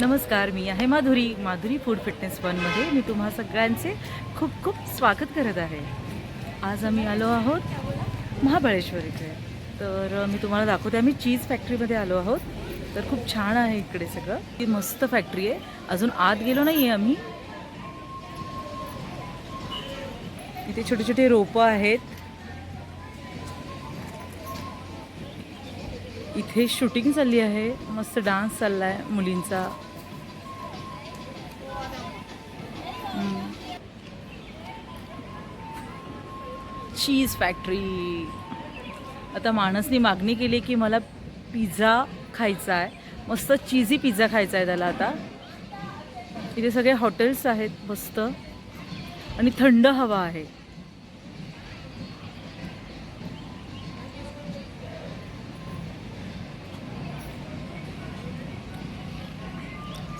नमस्कार मी आहे माधुरी माधुरी फूड फिटनेस वनमध्ये मी तुम्हा सगळ्यांचे खूप खूप स्वागत करत आहे. आज आम्ही आलो आहोत महाबळेश्वर इथे. तर मी तुम्हाला दाखवते आम्ही चीज फॅक्टरीमध्ये आलो आहोत. तर खूप छान आहे इकडे सगळं. ती मस्त फॅक्टरी आहे. अजून आत गेलो नाही आहे आम्ही. इथे छोटे छोटे रोपं आहेत. इथे शूटिंग चालली आहे. मस्त डान्स चालला आहे मुलींचा. Cheese factory. आता माणसनी मागणी केली की मला पिझ्झा खायचा आहे. मस्त चीजी पिझ्झा खायचा आहे त्याला आता. इथे सगळे हॉटेल्स आहेत मस्त. आणि थंड हवा आहे.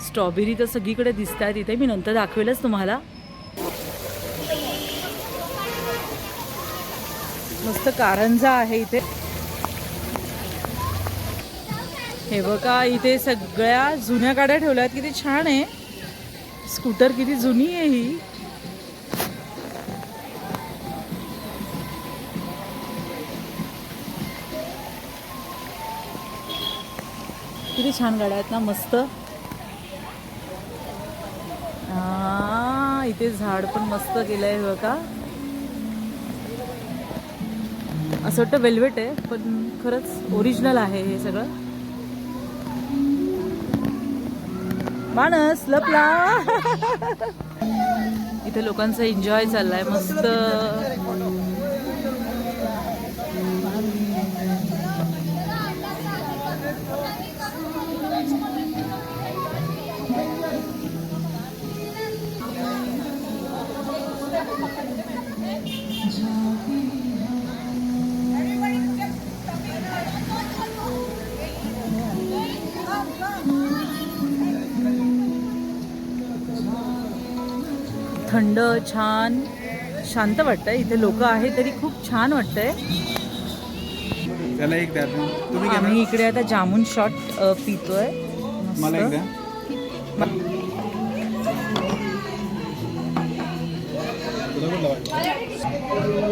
स्ट्रॉबेरी तर सगळीकडे दिसत आहेत इथे मी नंतर दाखवेलच तुम्हाला. मस्त कारंजा आहे इथे. हे बघा इथे सगळ्या जुन्या गाड्या ठेवल्या आहेत किती छान आहे. स्कूटर किती जुनी आहे ही. किती छान गाड्या आहेत ना मस्त. इथे झाड पण मस्त केलं आहे बघा. असं वाटतं वेल्वेट आहे पण खरंच ओरिजिनल आहे हे सगळं. माणस लपला. इथे लोकांचा एन्जॉय चाललाय मस्त. थंड छान शांत वाटतंय. इथे लोक आहेत तरी खूप छान वाटतंय. त्याला एक द्या तुम्ही तुम्ही घ्या आम्ही इकडे आता जामून शॉट पितोय. मला एक मस्त. द्या तुला कुठला वाटतं?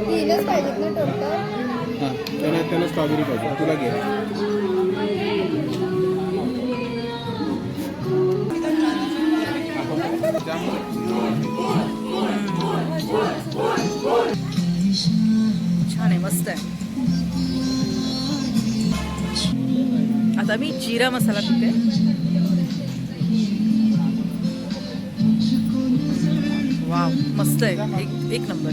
तीनच पाहिजेत ना टोटल. हां त्याला त्याला स्ट्रॉबेरी पाहिजे. तुला घे. छान आता मी जिरा मसाला पिते वाव मस्त आहे. एक एक नंबर.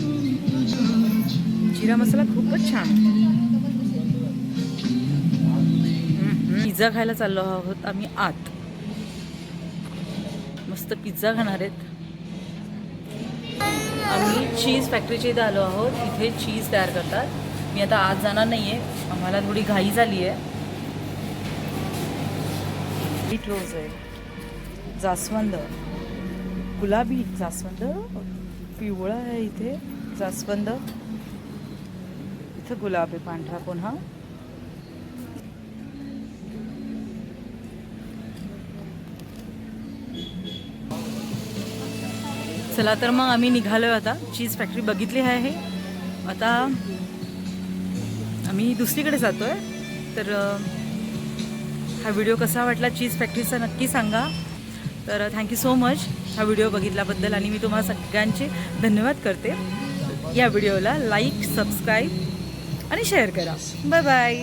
जिरा मसाला खूपच छान. पिझ्झा खायला चाललो आहोत आम्ही आत. मस्त पिझ्झा खाणार आहेत. आम्ही चीज फॅक्टरीच्या इथे आलो आहोत. इथे चीज तयार करतात. मी आता आज जाणार नाही आहे आम्हाला थोडी घाई झाली आहे बीट रोज आहे. जास्वंद. गुलाबी जास्वंद. पिवळा आहे इथे. जास्वंद. इथं गुलाब आहे पांढरा पुन्हा. चला तर मग आम्ही निघालो आता. चीज फॅक्टरी बघितली आहे. आता आम्ही दुसरीकडे जातो आहे तर हा व्हिडिओ कसा वाटला चीज फॅक्टरीचा नक्की सांगा. तर थँक्यू सो मच. हा व्हिडिओ बघितल्याबद्दल आणि मी तुम्हाला सगळ्यांचे धन्यवाद करते. या व्हिडिओला लाईक सबस्क्राईब आणि शेअर करा. Bye bye.